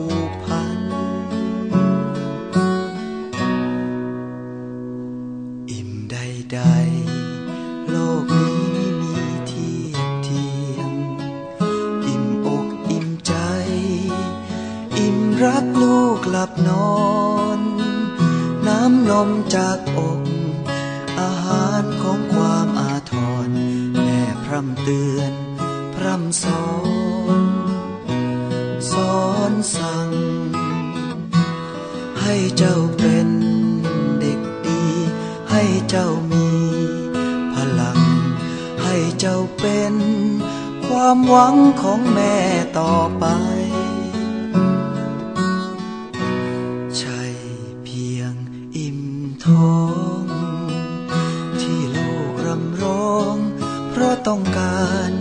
ู อนสอนสั่ง ให้เจ้าเป็นเด็กดี ให้เจ้ามีพลัง ให้เจ้าเป็นความหวังของแม่ต่อไปใช่เพียงอิ่มท้องที่ลูกรำร้อง เพราะต้องการ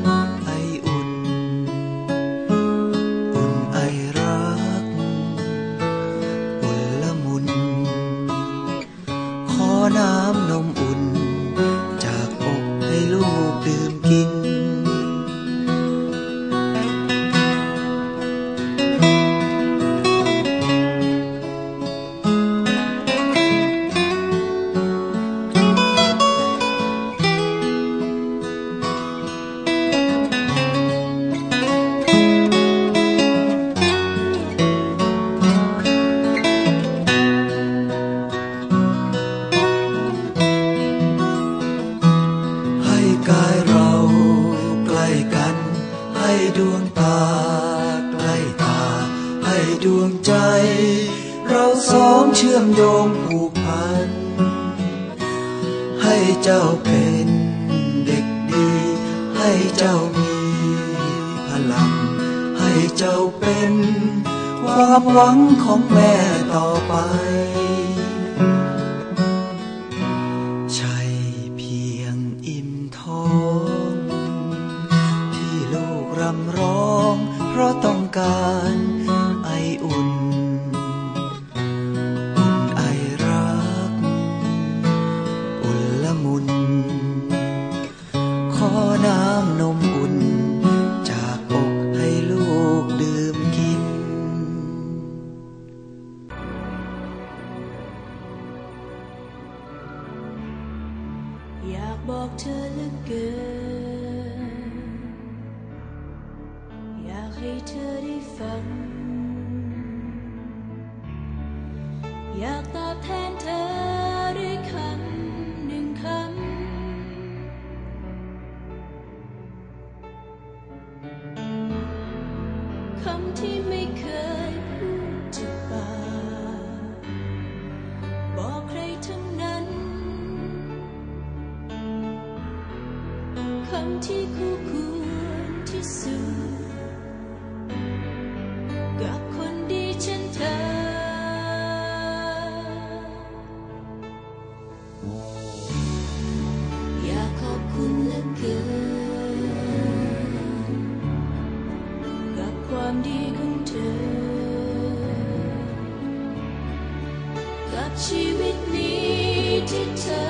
ดวงใจ เราสองเชื่อมโยงผูกพัน ให้เจ้าเป็นเด็กดี ให้เจ้ามีพลัง ให้เจ้าเป็นความหวังของแม่ต่อไป ใช่เพียงอิ่มท้อง ที่ลูกรำร้อง เพราะต้องการ อยากบอกเธอเหลือเกิน อยากให้เธอได้ฟัง อยากตอบแทน ที่คู่ควรที่สุดกับคนดีเช่นเธอ อยากขอบคุณเหลือเกินกับความดีของเธอ กับชีวิตนี้ที่เธอ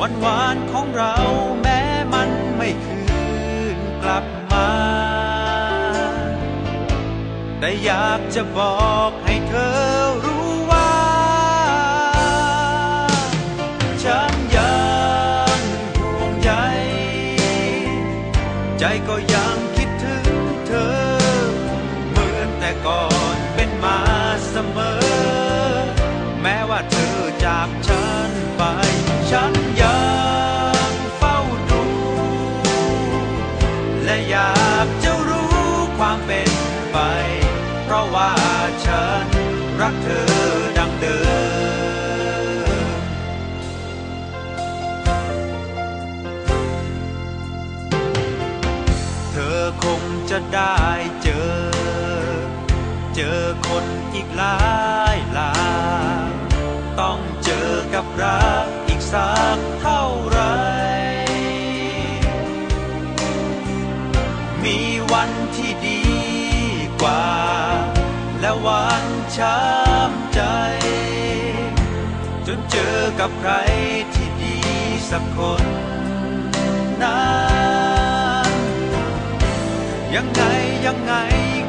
วันหวานของเราแม้มันไม่คืนกลับมา แต่อยากจะบอกให้เธอรู้ว่า ฉันยังห่วงใยใจก็ยัง จะได้เจอ เจอคนอีกหลายหลายต้องเจอกับรักอีกสักเท่าไหรมีวันที่ดีกว่า และวันช้ำใจ จนเจอกับใครที่ดีสักคนนั้น ยังไงยังไง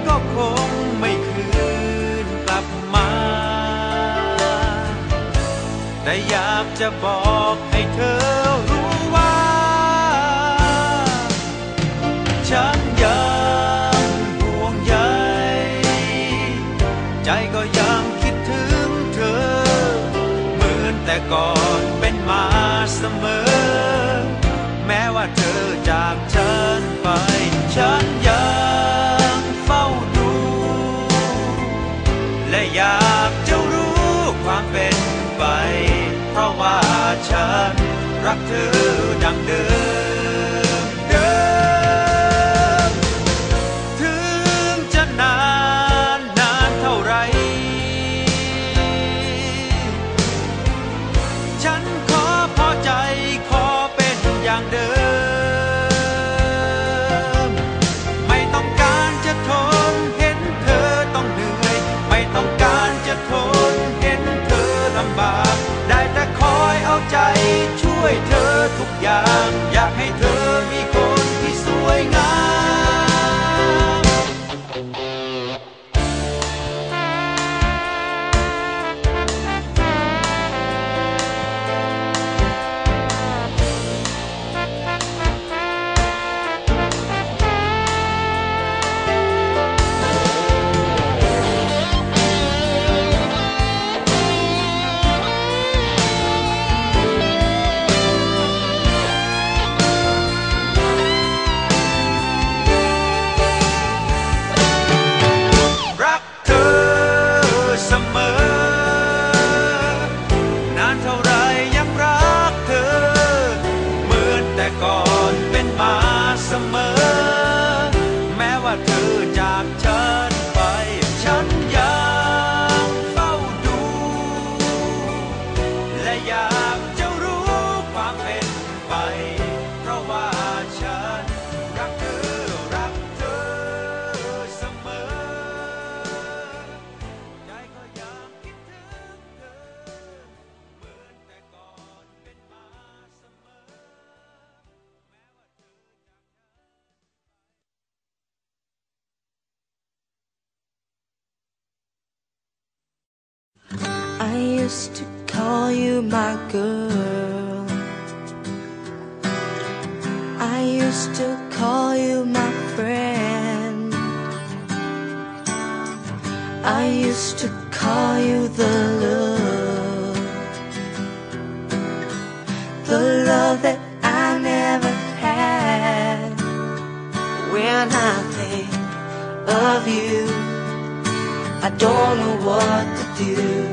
ก็คงไม่คืนกลับมา แต่อยากจะบอกให้เธอรู้ว่า ฉันยังห่วงใยใจก็ยังคิดถึงเธอ เหมือนแต่ก่อนเป็นมาเสมอ ฉัน รักเธอดังางอยากให้เธอ my girl. I used to call you my friend. I used to call you the love. The love that I never had. When I think of you, I don't know what to do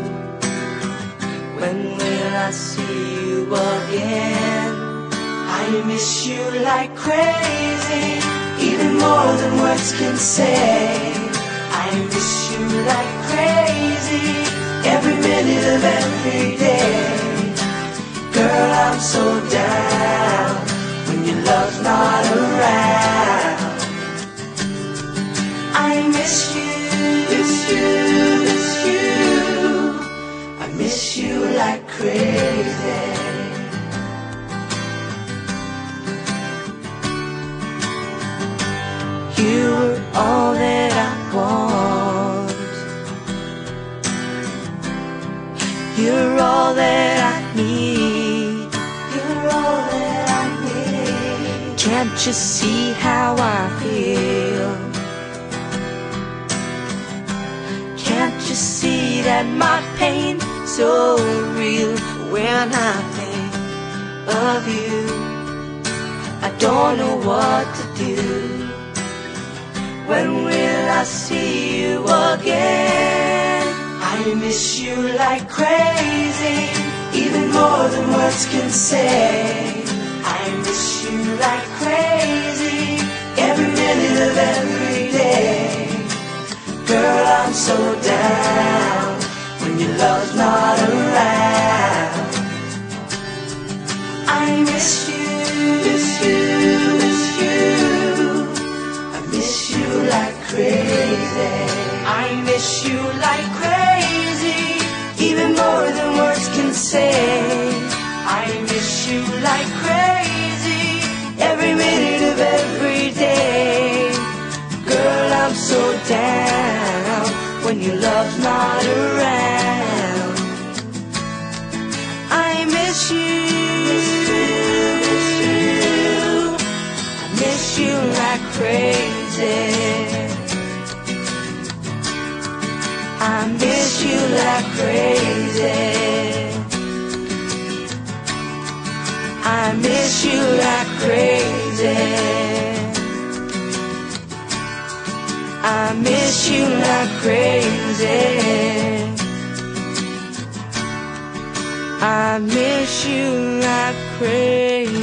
see you again? I miss you like crazy, even more than words can say. I miss you like crazy, every minute of every day. Girl, I'm so down when your love's not around. I miss you, miss you. Miss you like crazy. You were all that I want. You're all that I need. You're all that I need. Can't you see how I feel? Can't you see that my pain so real when I think of you? I don't know what to do. When will I see you again? I miss you like crazy, even more than words can say. I miss you like crazy, every minute of every day. Girl, I'm so down when your love's not I'm so down when your love's not around. I miss you, I miss you like crazy. I miss you like crazy. I miss you like I miss you like crazy. I miss you like crazy.